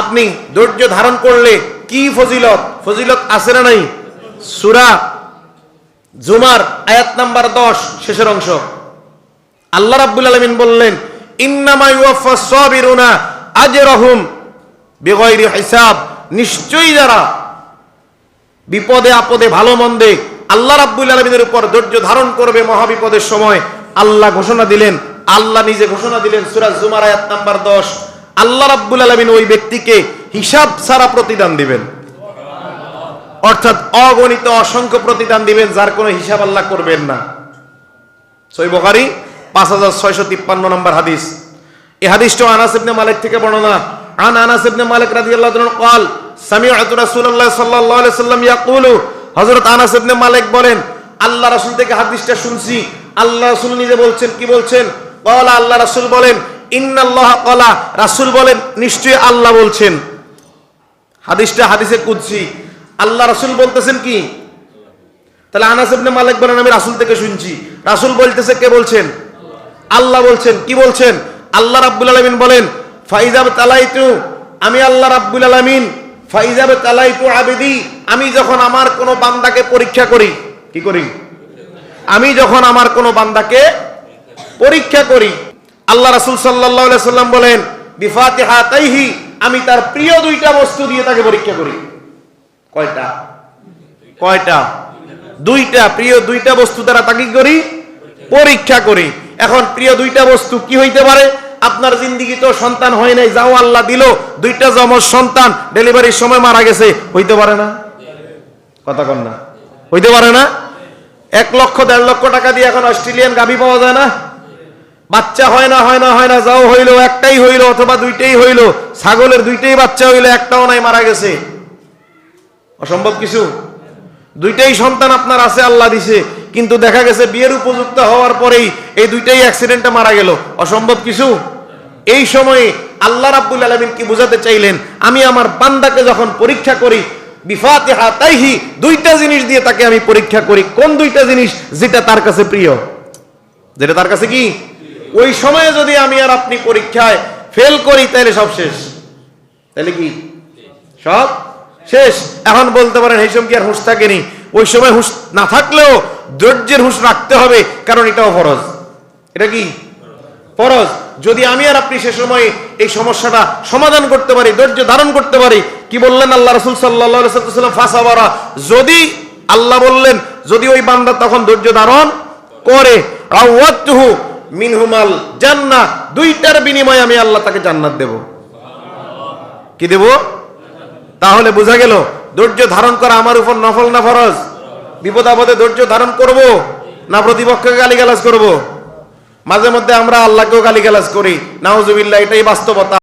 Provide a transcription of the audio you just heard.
আপনি ধৈর্য ধারণ করলে কি ফজিলত? ফজিলত আছে না নাই? সুরা জুমার আয়াত নাম্বার দশ, শেষের অংশ। আল্লাহ রাব্বুল আলামিন বললেন হিসাব। নিশ্চয়ই যারা বিপদে, আপদে, ভালো মন্দে আল্লাহ রাব্বুল আলমিনের উপর ধৈর্য ধারণ করবে মহাবিপদের সময়, আল্লাহ ঘোষণা দিলেন, আল্লাহ নিজে ঘোষণা দিলেন সুরাজ জুমার আয়াত নাম্বার দশ। আল্লাহ রাব্বুল আলমিন ওই ব্যক্তিকে হিসাব ছাড়া প্রতিদান দিবেন অর্থাৎ অগণিত অসংখ্য প্রতিদান দিবেন যার কোনো হিসাব আল্লাহ করবেন না সই বখারি পাঁচ হাজার ছয়শো তিপ্পান্ন নম্বর হাদিস এই হাদিসটাও আনাস ইবনে মালিক থেকে বর্ণনা আন আনাস ইবনে মালিক রাদিয়াল্লাহু তাআলা قال سمعت رسول الله صلى الله عليه وسلم يقول হযরত আনাস ইবনে মালিক বলেন আল্লাহ রাসূল থেকে হাদিসটা শুনছি আল্লাহ রাসূল নিজে বলছেন কি বলছেন قال আল্লাহ রাসূল বলেন ইন্নাল্লাহ ক্বালা। রাসূল বলেন, নিশ্চয়ই আল্লাহ বলছেন। হাদিসটা, হাদিসে কুদসি। আল্লাহ, রাসূল বলতেছেন কি? তাহলে আনাস ইবনে মালিক বলেন, আমি রাসূল থেকে শুনছি। রাসূল বলতেছে, কে বলছেন? আল্লাহ বলছেন, কি বলছেন? আল্লাহ রাব্বুল আলামিন বলেন ফাইজাব তালাইতু আমি আল্লাহ রাব্বুল আলামিন ফাইজাব তালাইতু আবিদি, আমি যখন আমার কোনো বান্দাকে পরীক্ষা করি, কি করি? আমি যখন আমার কোনো বান্দাকে পরীক্ষা করি আল্লাহ রাসূল আলাইহি সাল্লাম বলেন, বিফাতিহাতাইহি আমি তার প্রিয় দুইটা বস্তু দিয়ে তাকে পরীক্ষা করি। কয়টা? কয়টা? দুইটা। প্রিয় দুইটা বস্তু দ্বারা তাকে করি? পরীক্ষা করি। এখন প্রিয় দুইটা বস্তু কি হইতে পারে? আপনার জিন্দিগি তো সন্তান হয় নাই, যাও আল্লাহ দিল। দুইটা জমজ সন্তান, ডেলিভারির সময় মারা গেছে, হইতে পারে না? কথা কন না। হইতে পারে না? এক লক্ষ, দেড় লক্ষ টাকা দিয়ে এখন অস্ট্রেলিয়ান গাভি পাওয়া যায় না? বাচ্চা হয় না হয় না হয় না, যাও হইল, একটাই হইল অথবা দুইটাই হইল। ছাগলের দুইটাই বাচ্চা হইল, একটাও নাই, মারা গেছে। অসম্ভব কিছু? দুইটাই সন্তান আপনার আছে, আল্লাহ দিছে। কিন্তু দেখা গেছে বিয়ের উপযুক্ত হওয়ার পরেই এই দুইটাই অ্যাক্সিডেন্টে মারা গেল। অসম্ভব কিছু? এই সময়ে আল্লাহ রাব্বুল আলামিন কি বোঝাতে চাইলেন? আমি আমার বান্দাকে যখন পরীক্ষা করি, বিফাতিহা তাইহি, দুইটা জিনিস দিয়ে তাকে আমি পরীক্ষা করি। কোন দুইটা জিনিস যেটা তার কাছে প্রিয়? যেটা তার কাছে কি? ওই সময়ে যদি আমি আর আপনি পরীক্ষায় ফেল করি, তাহলে সব শেষ। তাহলে কি? সব শেষ। এখন বলতে পারেন এই সময় কি আর হুঁশ থাকেনি। ওই সময় হুঁশ না থাকলেও ধৈর্যের হুঁশ রাখতে হবে, কারণ এটাও ফরজ। এটা কি? ফরজ। যদি আমি আর আপনি সে সময় এই সমস্যাটা সমাধান করতে পারি, ধৈর্য ধারণ করতে পারি, কি বললেন আল্লাহ রসুল সাল্লাহ ফাঁসাবারা যদি আল্লাহ বললেন, যদি ওই বান্দা তখন ধৈর্য ধারণ করে রাওয়াতুহু মিনহুমাল জান্না দুইটার বিনিময়ে আমি আল্লাহ তাকে জান্নাত দেব। কি দেব? তাহলে বোঝা গেল, ধৈর্য ধারণ করা আমার উপর নফল না ফরজ? বিপদ আপদে ধৈর্য ধারণ করব না প্রতিপক্ষকে গালিগালাজ করব? মাঝে মধ্যে আমরা আল্লাহকেও গালিগালাজ করি। নাউজুবিল্লাহ, এটাই বাস্তবতা।